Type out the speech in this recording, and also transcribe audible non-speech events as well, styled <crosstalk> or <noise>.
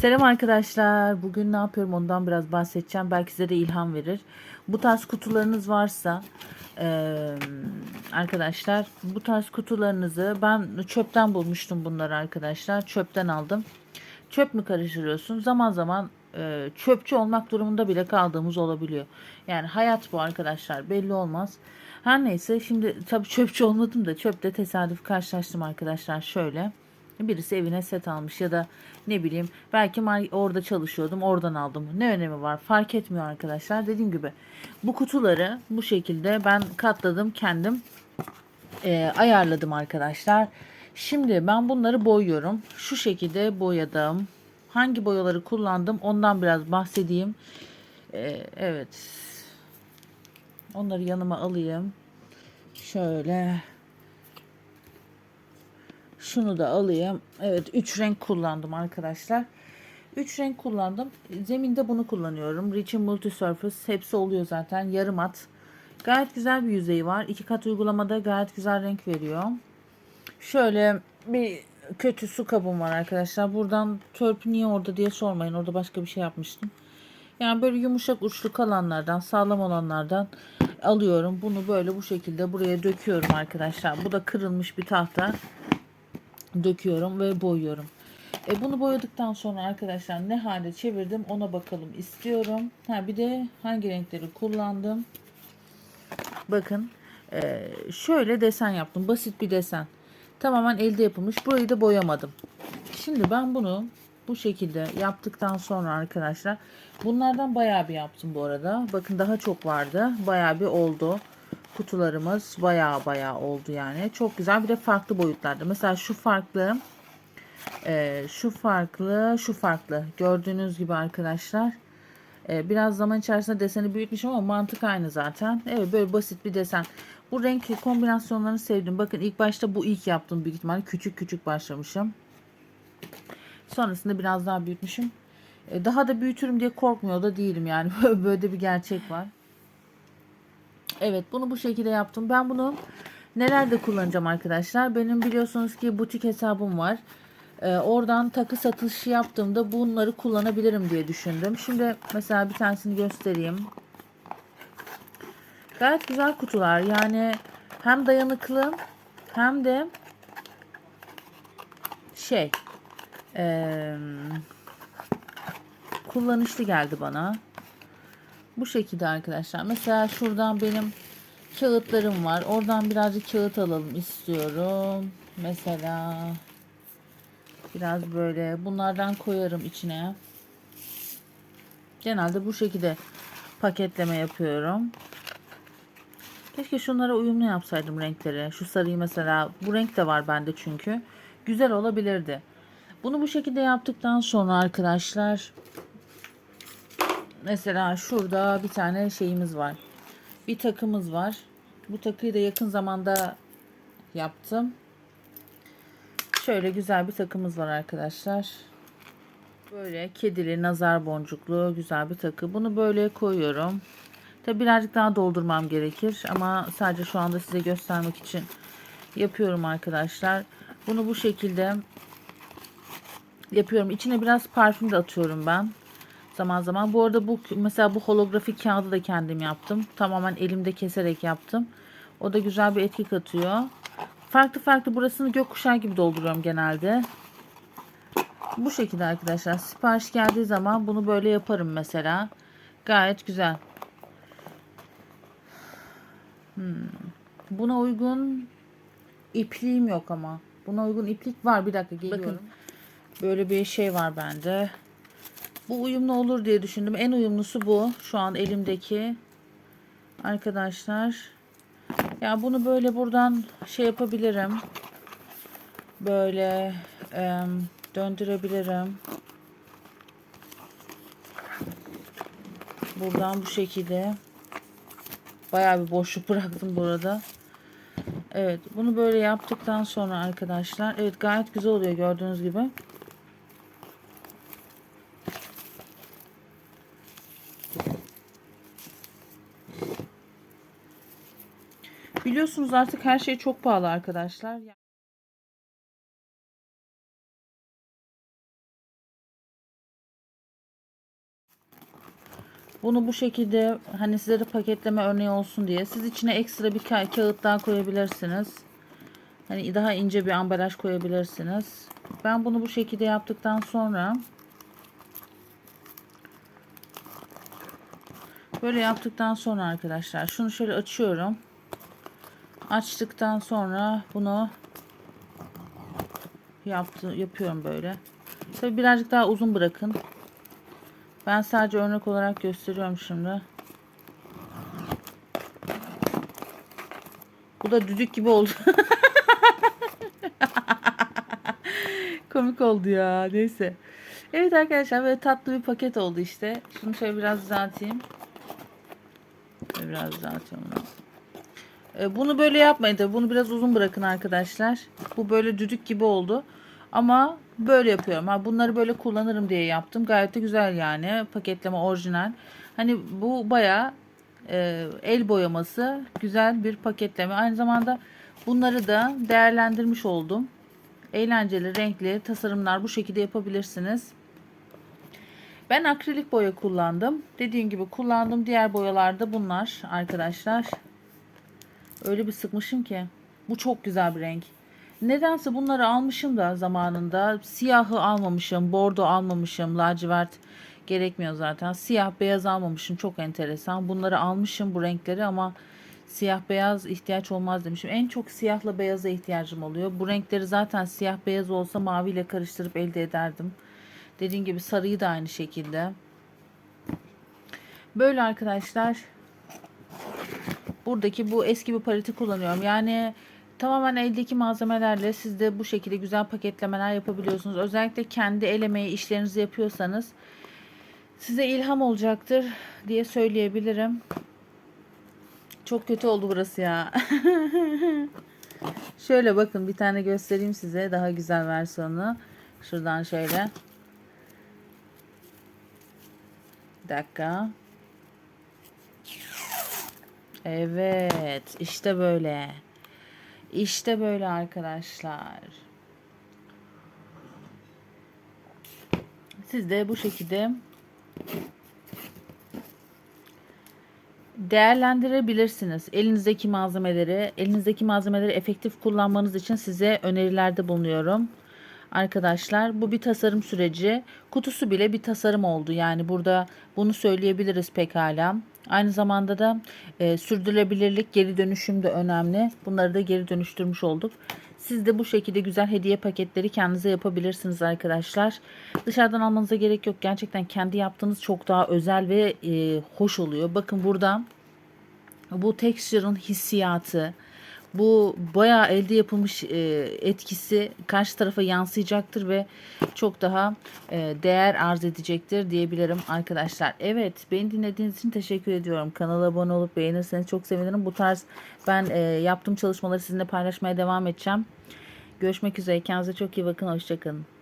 Selam arkadaşlar. Bugün ne yapıyorum ondan biraz bahsedeceğim. Belki size de ilham verir. Bu tarz kutularınız varsa eee, arkadaşlar bu tarz kutularınızı ben çöpten bulmuştum bunları arkadaşlar. Çöpten aldım. Çöp mü karıştırıyorsun? Zaman zaman eee, çöpçü olmak durumunda bile kaldığımız olabiliyor. Yani hayat bu arkadaşlar belli olmaz. Her neyse şimdi tabii çöpçü olmadım da çöpte tesadüf karşılaştım arkadaşlar şöyle. Birisi evine set almış ya da ne bileyim belki orada çalışıyordum oradan aldım. Ne önemi var fark etmiyor arkadaşlar. Dediğim gibi bu kutuları bu şekilde ben katladım kendim e, ayarladım arkadaşlar. Şimdi ben bunları boyuyorum. Şu şekilde boyadım. Hangi boyaları kullandım ondan biraz bahsedeyim. E, evet. Onları yanıma alayım. Şöyle. Şunu da alayım. Evet 3 renk kullandım arkadaşlar. 3 renk kullandım. Zeminde bunu kullanıyorum. Rich'in Multi Surface. Hepsi oluyor zaten. Yarım mat. Gayet güzel bir yüzeyi var. İki kat uygulamada gayet güzel renk veriyor. Şöyle bir kötü su kabım var arkadaşlar. Buradan törpü niye orada diye sormayın. Orada başka bir şey yapmıştım. Yani böyle yumuşak uçlu kalanlardan, sağlam olanlardan alıyorum. Bunu böyle bu şekilde buraya döküyorum arkadaşlar. Bu da kırılmış bir tahta döküyorum ve boyuyorum. E bunu boyadıktan sonra arkadaşlar ne hale çevirdim ona bakalım istiyorum. Ha bir de hangi renkleri kullandım. Bakın e, şöyle desen yaptım. Basit bir desen. Tamamen elde yapılmış. Burayı da boyamadım. Şimdi ben bunu bu şekilde yaptıktan sonra arkadaşlar bunlardan bayağı bir yaptım bu arada. Bakın daha çok vardı. Bayağı bir oldu. Kutularımız bayağı bayağı oldu yani. Çok güzel. Bir de farklı boyutlarda. Mesela şu farklı e, şu farklı şu farklı. Gördüğünüz gibi arkadaşlar. E, biraz zaman içerisinde deseni büyütmüşüm ama mantık aynı zaten. Evet böyle basit bir desen. Bu renk kombinasyonlarını sevdim. Bakın ilk başta bu ilk yaptım büyük ihtimalle. Küçük küçük başlamışım. Sonrasında biraz daha büyütmüşüm. E, daha da büyütürüm diye korkmuyor da değilim yani. <laughs> Böyle bir gerçek var. Evet bunu bu şekilde yaptım. Ben bunu nelerde kullanacağım arkadaşlar? Benim biliyorsunuz ki butik hesabım var. Ee, oradan takı satışı yaptığımda bunları kullanabilirim diye düşündüm. Şimdi mesela bir tanesini göstereyim. Gayet güzel kutular. Yani hem dayanıklı hem de şey eee, kullanışlı geldi bana. Bu şekilde arkadaşlar. Mesela şuradan benim kağıtlarım var. Oradan birazcık kağıt alalım istiyorum. Mesela biraz böyle bunlardan koyarım içine. Genelde bu şekilde paketleme yapıyorum. Keşke şunlara uyumlu yapsaydım renkleri. Şu sarıyı mesela bu renk de var bende çünkü. Güzel olabilirdi. Bunu bu şekilde yaptıktan sonra arkadaşlar Mesela şurada bir tane şeyimiz var. Bir takımız var. Bu takıyı da yakın zamanda yaptım. Şöyle güzel bir takımız var arkadaşlar. Böyle kedili, nazar boncuklu güzel bir takı. Bunu böyle koyuyorum. Tabi birazcık daha doldurmam gerekir ama sadece şu anda size göstermek için yapıyorum arkadaşlar. Bunu bu şekilde yapıyorum. İçine biraz parfüm de atıyorum ben zaman zaman. Bu arada bu mesela bu holografik kağıdı da kendim yaptım. Tamamen elimde keserek yaptım. O da güzel bir etki katıyor. Farklı farklı burasını gökkuşağı gibi dolduruyorum genelde. Bu şekilde arkadaşlar. Sipariş geldiği zaman bunu böyle yaparım mesela. Gayet güzel. Hmm. Buna uygun ipliğim yok ama. Buna uygun iplik var. Bir dakika geliyorum. Bakın böyle bir şey var bende. Bu uyumlu olur diye düşündüm. En uyumlusu bu. Şu an elimdeki. Arkadaşlar. Ya bunu böyle buradan şey yapabilirim. Böyle e, döndürebilirim. Buradan bu şekilde. Bayağı bir boşluk <laughs> bıraktım burada. Evet. Bunu böyle yaptıktan sonra arkadaşlar. Evet gayet güzel oluyor gördüğünüz gibi. Biliyorsunuz artık her şey çok pahalı arkadaşlar. Bunu bu şekilde hani size paketleme örneği olsun diye siz içine ekstra bir ka kağıt daha koyabilirsiniz. Hani daha ince bir ambalaj koyabilirsiniz. Ben bunu bu şekilde yaptıktan sonra böyle yaptıktan sonra arkadaşlar şunu şöyle açıyorum. Açtıktan sonra bunu yaptı, yapıyorum böyle. Tabi birazcık daha uzun bırakın. Ben sadece örnek olarak gösteriyorum şimdi. Bu da düdük gibi oldu. <laughs> Komik oldu ya. Neyse. Evet arkadaşlar böyle tatlı bir paket oldu işte. Şunu şöyle biraz düzelteyim. Biraz düzeltiyorum bunu. Ee, Bunu böyle yapmayın tabii. Bunu biraz uzun bırakın arkadaşlar. Bu böyle düdük gibi oldu. Ama böyle yapıyorum. Ha, bunları böyle kullanırım diye yaptım. Gayet de güzel yani. Paketleme orijinal. Hani bu baya el boyaması güzel bir paketleme. Aynı zamanda bunları da değerlendirmiş oldum. Eğlenceli, renkli tasarımlar bu şekilde yapabilirsiniz. Ben akrilik boya kullandım. Dediğim gibi kullandım. Diğer boyalarda bunlar arkadaşlar. Öyle bir sıkmışım ki. Bu çok güzel bir renk. Nedense bunları almışım da zamanında. Siyahı almamışım. Bordo almamışım. Lacivert gerekmiyor zaten. Siyah beyaz almamışım. Çok enteresan. Bunları almışım bu renkleri ama siyah beyaz ihtiyaç olmaz demişim. En çok siyahla beyaza ihtiyacım oluyor. Bu renkleri zaten siyah beyaz olsa maviyle karıştırıp elde ederdim. Dediğim gibi sarıyı da aynı şekilde. Böyle arkadaşlar buradaki bu eski bir paleti kullanıyorum. Yani tamamen eldeki malzemelerle siz de bu şekilde güzel paketlemeler yapabiliyorsunuz. Özellikle kendi el emeği işlerinizi yapıyorsanız size ilham olacaktır diye söyleyebilirim. Çok kötü oldu burası ya. <laughs> şöyle bakın bir tane göstereyim size daha güzel versiyonu. Şuradan şöyle. Bir dakika. Evet, işte böyle. İşte böyle arkadaşlar. Siz de bu şekilde değerlendirebilirsiniz. Elinizdeki malzemeleri, elinizdeki malzemeleri efektif kullanmanız için size önerilerde bulunuyorum. Arkadaşlar bu bir tasarım süreci. Kutusu bile bir tasarım oldu. Yani burada bunu söyleyebiliriz pekala. Aynı zamanda da e, sürdürülebilirlik, geri dönüşüm de önemli. Bunları da geri dönüştürmüş olduk. Siz de bu şekilde güzel hediye paketleri kendinize yapabilirsiniz arkadaşlar. Dışarıdan almanıza gerek yok. Gerçekten kendi yaptığınız çok daha özel ve e, hoş oluyor. Bakın burada bu texture'ın hissiyatı, bu bayağı elde yapılmış e, etkisi karşı tarafa yansıyacaktır ve çok daha e, değer arz edecektir diyebilirim arkadaşlar. Evet beni dinlediğiniz için teşekkür ediyorum. Kanala abone olup beğenirseniz çok sevinirim. Bu tarz ben e, yaptığım çalışmaları sizinle paylaşmaya devam edeceğim. Görüşmek üzere. Kendinize çok iyi bakın. Hoşçakalın.